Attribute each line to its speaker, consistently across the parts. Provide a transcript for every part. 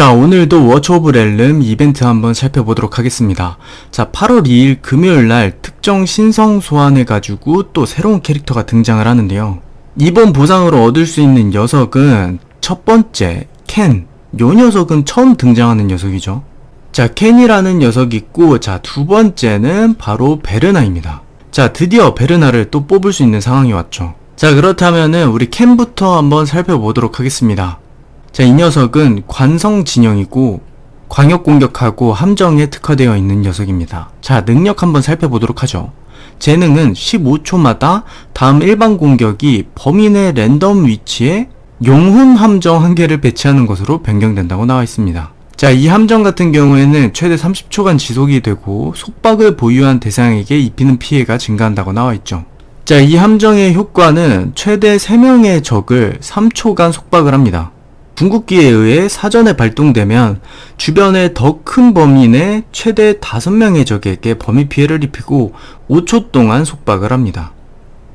Speaker 1: 자, 오늘도 워치 오브 렐름 이벤트 한번 살펴보도록 하겠습니다. 자, 8월 2일 금요일 날 특정 신성 소환해 가지고 또 새로운 캐릭터가 등장을 하는데요. 이번 보상으로 얻을 수 있는 녀석은 첫 번째, 켄. 요 녀석은 처음 등장하는 녀석이죠. 자, 켄이라는 녀석이 있고, 자, 두 번째는 바로 베르나입니다. 자, 드디어 베르나를 또 뽑을 수 있는 상황이 왔죠. 자, 그렇다면은 우리 켄부터 한번 살펴보도록 하겠습니다. 자, 이 녀석은 관성 진영이고 광역 공격하고 함정에 특화되어 있는 녀석입니다. 자, 능력 한번 살펴보도록 하죠. 재능은 15초마다 다음 일반 공격이 범인의 랜덤 위치에 용훈 함정 한 개를 배치하는 것으로 변경된다고 나와 있습니다. 자, 이 함정 같은 경우에는 최대 30초간 지속이 되고 속박을 보유한 대상에게 입히는 피해가 증가한다고 나와 있죠. 자, 이 함정의 효과는 최대 3명의 적을 3초간 속박을 합니다. 궁극기에 의해 사전에 발동되면 주변의 더 큰 범인의 최대 5명의 적에게 범위 피해를 입히고 5초 동안 속박을 합니다.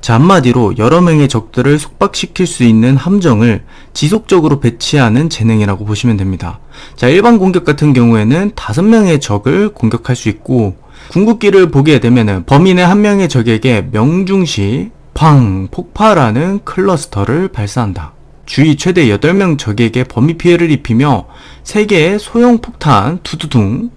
Speaker 1: 자, 한마디로 여러 명의 적들을 속박시킬 수 있는 함정을 지속적으로 배치하는 재능이라고 보시면 됩니다. 자, 일반 공격 같은 경우에는 5명의 적을 공격할 수 있고 궁극기를 보게 되면 범인의 한 명의 적에게 명중시 팡 폭파라는 클러스터를 발사한다. 주위 최대 8명 적에게 범위 피해를 입히며 3개의 소형 폭탄 두두둥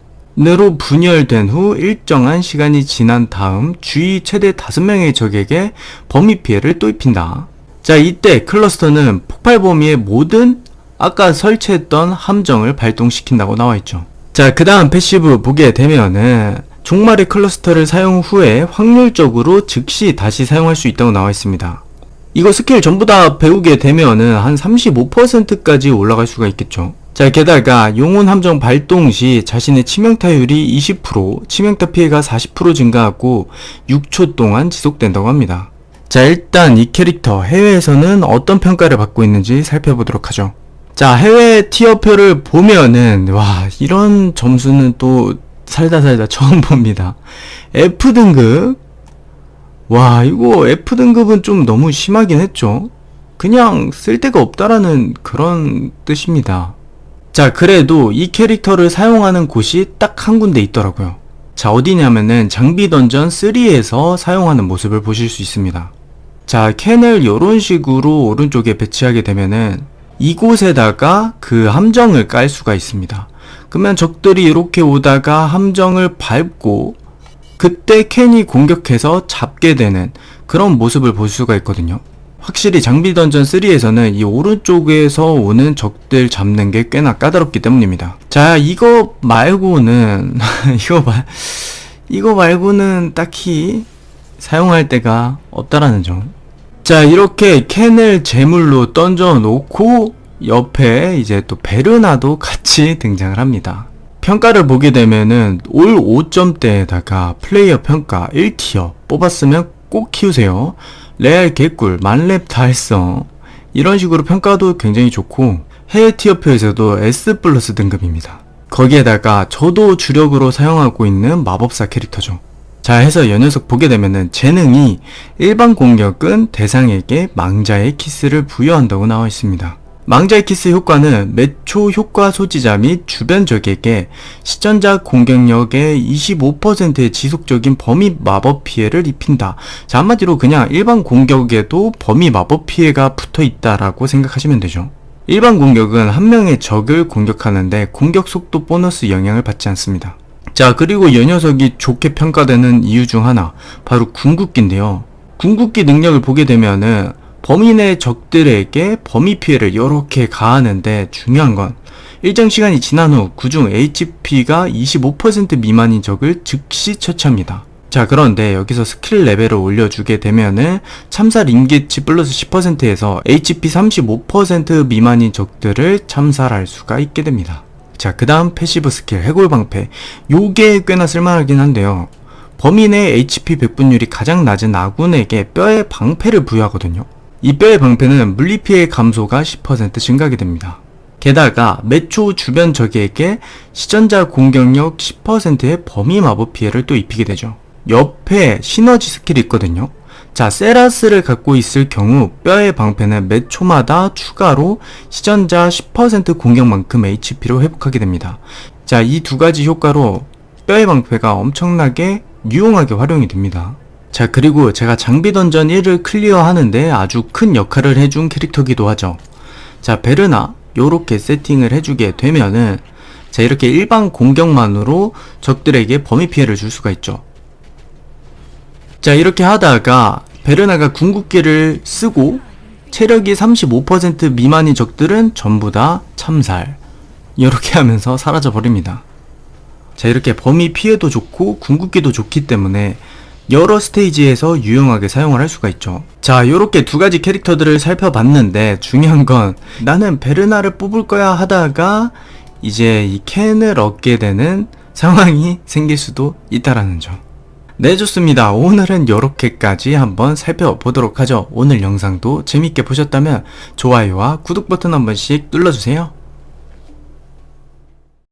Speaker 1: 으로 분열된 후 일정한 시간이 지난 다음 주위 최대 5명의 적에게 범위 피해를 또 입힌다. 자, 이때 클러스터는 폭발 범위의 모든 아까 설치했던 함정을 발동시킨다고 나와 있죠. 자, 그 다음 패시브 보게 되면은 종말의 클러스터를 사용 후에 확률적으로 즉시 다시 사용할 수 있다고 나와 있습니다. 이거 스킬 전부 다 배우게 되면은 한 35%까지 올라갈 수가 있겠죠. 자, 게다가 용혼 함정 발동 시 자신의 치명타율이 20%, 치명타 피해가 40% 증가하고 6초 동안 지속된다고 합니다. 자, 일단 이 캐릭터 해외에서는 어떤 평가를 받고 있는지 살펴보도록 하죠. 자, 해외 티어표를 보면은 와, 이런 점수는 또 살다 살다 처음 봅니다. F 등급 와, 이거 F등급은 좀 너무 심하긴 했죠. 그냥 쓸데가 없다라는 그런 뜻입니다. 자, 그래도 이 캐릭터를 사용하는 곳이 딱 한 군데 있더라고요. 자, 어디냐면은 장비 던전 3에서 사용하는 모습을 보실 수 있습니다. 자, 캔을 이런 식으로 오른쪽에 배치하게 되면은 이곳에다가 그 함정을 깔 수가 있습니다. 그러면 적들이 이렇게 오다가 함정을 밟고 그때 캔이 공격해서 잡게 되는 그런 모습을 볼 수가 있거든요. 확실히 장비 던전 3에서는 이 오른쪽에서 오는 적들 잡는 게 꽤나 까다롭기 때문입니다. 자, 이거 말고는 이거 말 이거 말고는 딱히 사용할 데가 없다라는 점. 자, 이렇게 캔을 제물로 던져 놓고 옆에 이제 또 베르나도 같이 등장을 합니다. 평가를 보게 되면은 올 5점대에다가 플레이어 평가 1티어 뽑았으면 꼭 키우세요. 레알 개꿀, 만렙 달성 이런 식으로 평가도 굉장히 좋고 해외 티어표에서도 S 플러스 등급입니다. 거기에다가 저도 주력으로 사용하고 있는 마법사 캐릭터죠. 자 해서 이 녀석 보게 되면은 재능이 일반 공격은 대상에게 망자의 키스를 부여한다고 나와 있습니다. 망자의 키스 효과는 매초 효과 소지자 및 주변 적에게 시전자 공격력의 25%의 지속적인 범위 마법 피해를 입힌다. 자, 한마디로 그냥 일반 공격에도 범위 마법 피해가 붙어 있다라고 생각하시면 되죠. 일반 공격은 한 명의 적을 공격하는데 공격 속도 보너스 영향을 받지 않습니다. 자, 그리고 이 녀석이 좋게 평가되는 이유 중 하나, 바로 궁극기인데요. 궁극기 능력을 보게 되면은 범인의 적들에게 범위 피해를 이렇게 가하는데 중요한 건 일정 시간이 지난 후 그중 HP가 25% 미만인 적을 즉시 처치합니다. 자 그런데 여기서 스킬 레벨을 올려주게 되면은 참살 임계치 플러스 10%에서 HP 35% 미만인 적들을 참살할 수가 있게 됩니다. 자 그 다음 패시브 스킬 해골방패 요게 꽤나 쓸만하긴 한데요. 범인의 HP 백분율이 가장 낮은 아군에게 뼈의 방패를 부여하거든요. 이 뼈의 방패는 물리피해 감소가 10% 증가하게 됩니다. 게다가 매초 주변 적에게 시전자 공격력 10%의 범위 마법 피해를 또 입히게 되죠. 옆에 시너지 스킬이 있거든요. 자, 세라스를 갖고 있을 경우 뼈의 방패는 몇 초마다 추가로 시전자 10% 공격만큼 HP로 회복하게 됩니다. 자, 이 두 가지 효과로 뼈의 방패가 엄청나게 유용하게 활용이 됩니다. 자, 그리고 제가 장비 던전 1을 클리어 하는데 아주 큰 역할을 해준 캐릭터기도 하죠. 자, 베르나, 요렇게 세팅을 해주게 되면은, 자, 이렇게 일반 공격만으로 적들에게 범위 피해를 줄 수가 있죠. 자, 이렇게 하다가, 베르나가 궁극기를 쓰고, 체력이 35% 미만인 적들은 전부 다 참살. 이렇게 하면서 사라져 버립니다. 자, 이렇게 범위 피해도 좋고 궁극기도 좋기 때문에 여러 스테이지에서 유용하게 사용을 할 수가 있죠. 자, 요렇게 두 가지 캐릭터들을 살펴봤는데 중요한 건 나는 베르나를 뽑을 거야 하다가 이제 이 캔을 얻게 되는 상황이 생길 수도 있다라는 점. 네, 좋습니다. 오늘은 이렇게까지 한번 살펴보도록 하죠. 오늘 영상도 재밌게 보셨다면 좋아요와 구독 버튼 한 번씩 눌러주세요.